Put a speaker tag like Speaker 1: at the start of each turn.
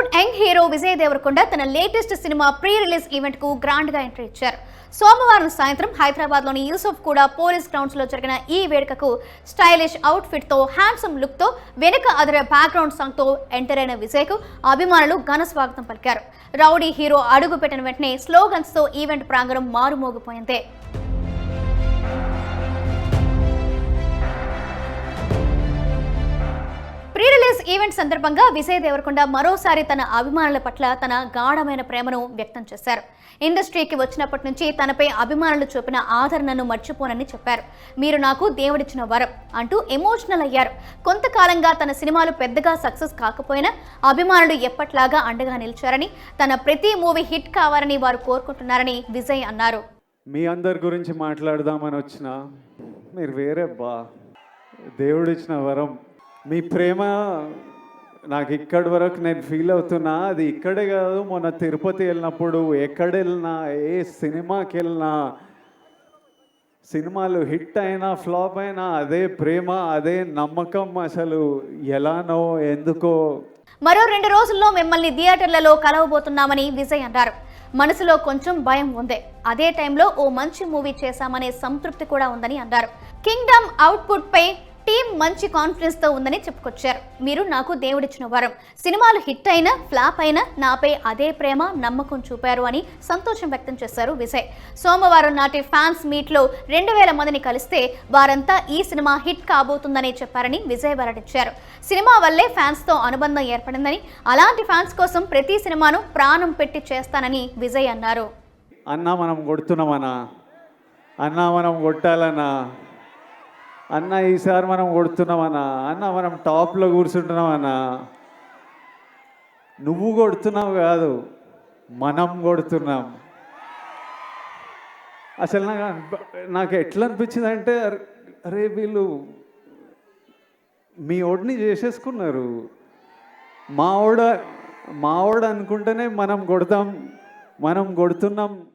Speaker 1: Bollywood young hero Vijay Deverakonda తన latest cinema pre release ఈవెంట్కు గ్రాండ్గా ఎంట్రీ ఇచ్చారు. సోమవారం సాయంత్రం హైదరాబాద్లోని యూసఫ్ కూడా పోలీస్ గ్రౌండ్స్లో జరిగిన ఈ వేడుకకు స్టైలిష్ అవుట్ ఫిట్తో హ్యాండ్సమ్ లుక్తో వెనుక అదర బ్యాక్గ్రౌండ్ సాంగ్తో ఎంటర్ అయిన విజయ్కు అభిమానులు ఘన స్వాగతం పలికారు. రౌడీ హీరో అడుగు పెట్టిన వెంటనే స్లోగన్స్తో ఈవెంట్ ప్రాంగణం మారుమోగిపోయింది. ఈవెంట్ సందర్భంగా విజయ్ దేవరకొండ మరోసారి తన అభిమానుల పట్ల తన గాఢమైన ప్రేమను వ్యక్తం చేశారు. ఇండస్ట్రీకి వచ్చినప్పటి నుంచి తనపై అభిమానులు చూపిన ఆదరణను మర్చిపోనని చెప్పారు. మీరు నాకు దేవుడిచ్చిన వరం అంటూ ఎమోషనల్ అయ్యారు. కొంతకాలంగా తన సినిమాలు పెద్దగా సక్సెస్ కాకపోయినా అభిమానులు ఎప్పట్లాగా అండగా నిలిచారని తన ప్రతి మూవీ హిట్ కావాలని వారు కోరుకుంటున్నారని విజయ్ అన్నారు.
Speaker 2: మీ అందరి గురించి మాట్లాడదామని వచ్చిన మీరు వేరే బా దేవుడిచ్చిన వరం. మీ ప్రేమ నాకు ఇక్కడి వరకు నేను ఫీల్ అవుతున్నా. అది ఇక్కడే కాదు మొన్న తిరుపతి వెళ్ళినప్పుడు ఎక్కడ వెళ్ళినా ఏ సినిమాకి వెళ్ళినా సినిమాలు హిట్ అయినా ఫ్లాప్ అయినా అదే ప్రేమ అదే నమ్మకం అసలు ఎలానో ఎందుకో.
Speaker 1: మరో రెండు రోజుల్లో మిమ్మల్ని థియేటర్లలో కలవబోతున్నామని విజయ్ అన్నారు. మనసులో కొంచెం భయం ఉంది. అదే టైంలో ఓ మంచి మూవీ చేశామనే సంతృప్తి కూడా ఉందని అన్నారు. కింగ్డమ్ అవుట్పుట్ పై టీం మంచి కాన్ఫిడెన్స్తో ఉందని చెప్పుకొచ్చారు. మీరు నాకు దేవుడిచ్చిన వరం. సినిమాలు హిట్ అయినా ఫ్లాప్ అయినా నాపై అదే ప్రేమ నమ్మకం చూపారు అని సంతోషం వ్యక్తం చేశారు విజయ్. సోమవారం నాటి ఫ్యాన్స్ మీట్లో రెండు వేల మందిని కలిస్తే వారంతా ఈ సినిమా హిట్ కాబోతుందని చెప్పారని విజయ్ వెల్లడించారు. సినిమా వల్లే ఫ్యాన్స్తో అనుబంధం ఏర్పడిందని అలాంటి ఫ్యాన్స్ కోసం ప్రతి సినిమాను ప్రాణం పెట్టి చేస్తానని విజయ్ అన్నారు.
Speaker 2: అన్నా మనం కొడుతున్నామన్నా. అన్నా మనం కొట్టాలన్నా. అన్న ఈసారి మనం కొడుతున్నామన్నా? అన్న మనం టాప్లో కూర్చుంటున్నామన్నా? నువ్వు కొడుతున్నావు కాదు మనం కొడుతున్నాం. అసలు నాకు నాకు ఎట్లా అనిపించింది అంటే అరే వీళ్ళు మీ ఓడిని చేసేసుకున్నారు. మా ఓడ మా ఓడ అనుకుంటేనే మనం కొడతాం మనం కొడుతున్నాం.